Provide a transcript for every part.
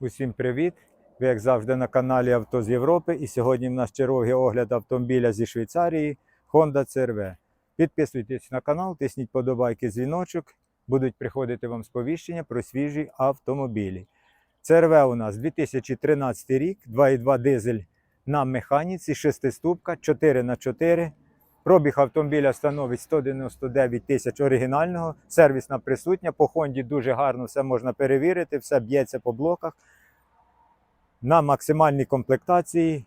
Усім привіт! Ви, як завжди, на каналі Авто з Європи. І сьогодні в нас черговий огляд автомобіля зі Швейцарії Honda CR-V. Підписуйтесь на канал, тисніть подобайки, дзвіночок. Будуть приходити вам сповіщення про свіжі автомобілі. CR-V у нас 2013 рік, 2,2 дизель на механіці, 6 ступка, 4х4. Пробіг автомобіля становить 199 тисяч оригінального, сервісна присутня. По Хонді дуже гарно все можна перевірити, все б'ється по блоках. На максимальній комплектації.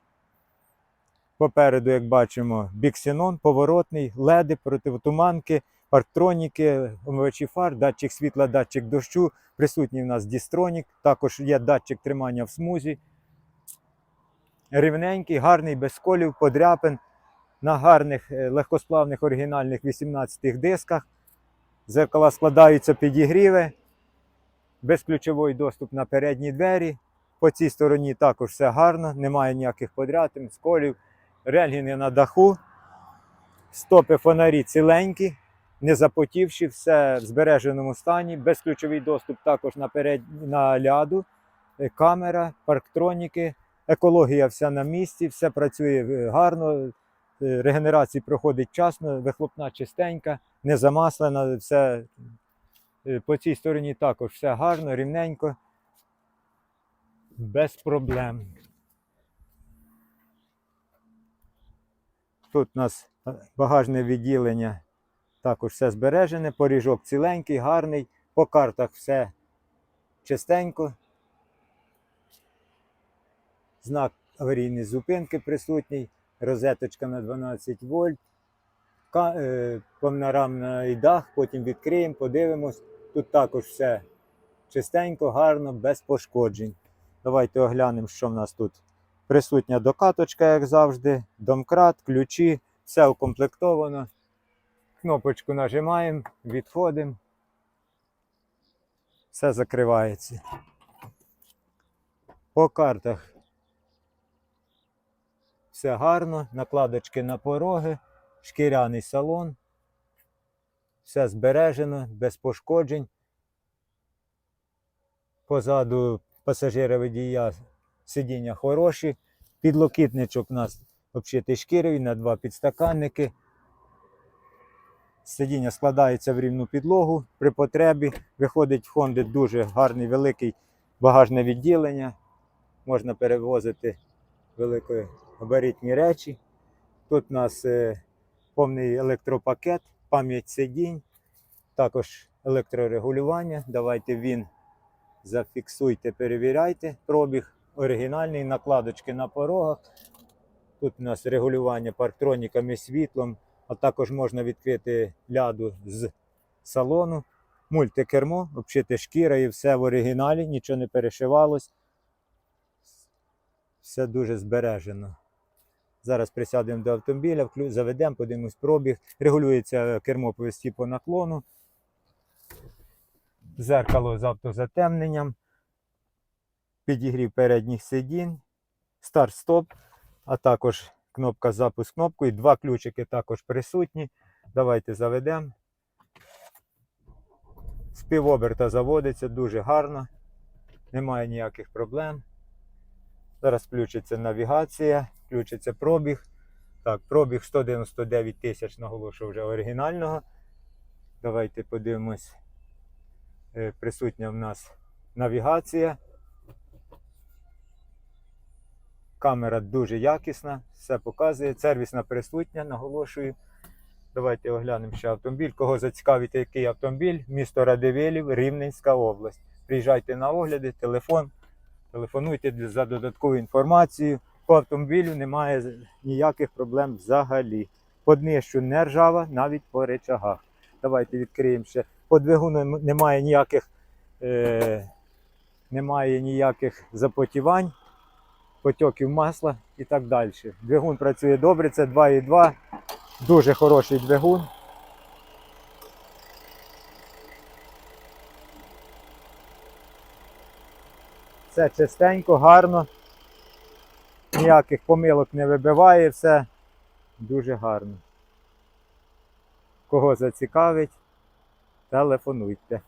Попереду, як бачимо, біксенон, поворотний, леди, противотуманки, парктроніки, омивачі фар, датчик світла, датчик дощу. Присутній у нас дістронік, також є датчик тримання в смузі. Рівненький, гарний, без сколів, подряпин на гарних е, легкосплавних оригінальних 18 дисках. Зеркала складаються підігріви, безключовий доступ на передні двері. По цій стороні також все гарно, немає ніяких подрятин, сколів, рельгіни на даху, стопи фонарі ціленькі, не запотівші, все в збереженому стані, безключовий доступ також на, перед... на ляду, е, камера, парктроніки, екологія вся на місці, все працює е, гарно, регенерації проходить часно, вихлопна чистенька, не замаслена, все е, по цій стороні також все гарно, рівненько без проблем. Тут у нас е, багажне відділення, також все збережене, поріжок ціленький, гарний, по картах все чистенько. Знак аварійної зупинки присутній, розеточка на 12 вольт, е, панорамний дах, потім відкриємо, подивимось. Тут також все чистенько, гарно, без пошкоджень. Давайте оглянемо, що в нас тут. Присутня докаточка, як завжди, домкрат, ключі, все укомплектовано. Кнопочку нажимаємо, відходимо. Все закривається. По картах все гарно, накладочки на пороги, шкіряний салон. Все збережено, без пошкоджень. Позаду пасажира водія сидіння хороші. Підлокітничок у нас обшитий шкірою на два підстаканники. Сидіння складається в рівну підлогу при потребі. Виходить в Honda дуже гарний великий багажне відділення. Можна перевозити великогабаритні речі. Тут у нас е, повний електропакет, пам'ять сидінь, також електрорегулювання. Давайте він зафіксуйте, перевіряйте. Пробіг оригінальний, накладочки на порогах. Тут у нас регулювання парктроніками, світлом, а також можна відкрити ляду з салону. Мультикермо, обшите шкіра і все в оригіналі, нічого не перешивалось. Все дуже збережено. Зараз присядемо до автомобіля, заведемо, подивимось пробіг. Регулюється кермо повісті по наклону. Зеркало з автозатемненням. Підігрів передніх сидінь, старт-стоп, а також кнопка запуск кнопкою. Два ключики також присутні. Давайте заведемо. З півоберта заводиться дуже гарно, немає ніяких проблем. Зараз включиться навігація, включиться пробіг. Так, пробіг 199 тисяч, наголошую вже оригінального. Давайте подивимось. Е, Присутня в нас навігація. Камера дуже якісна, все показує. Сервісна присутня, наголошую. Давайте оглянемо ще автомобіль. Кого зацікавить який автомобіль? Місто Радивилів, Рівненська область. Приїжджайте на огляди, телефон, телефонуйте за додаткову інформацію. По автомобілю немає ніяких проблем взагалі. По днищу не ржава, навіть по речагах. Давайте відкриємо ще. По двигуну немає ніяких, е, немає ніяких запотівань потьоків масла і так далі. Двигун працює добре, це 2,2, дуже хороший двигун. Все чистенько, гарно. Ніяких помилок не вибиває, все дуже гарно. Кого зацікавить, телефонуйте.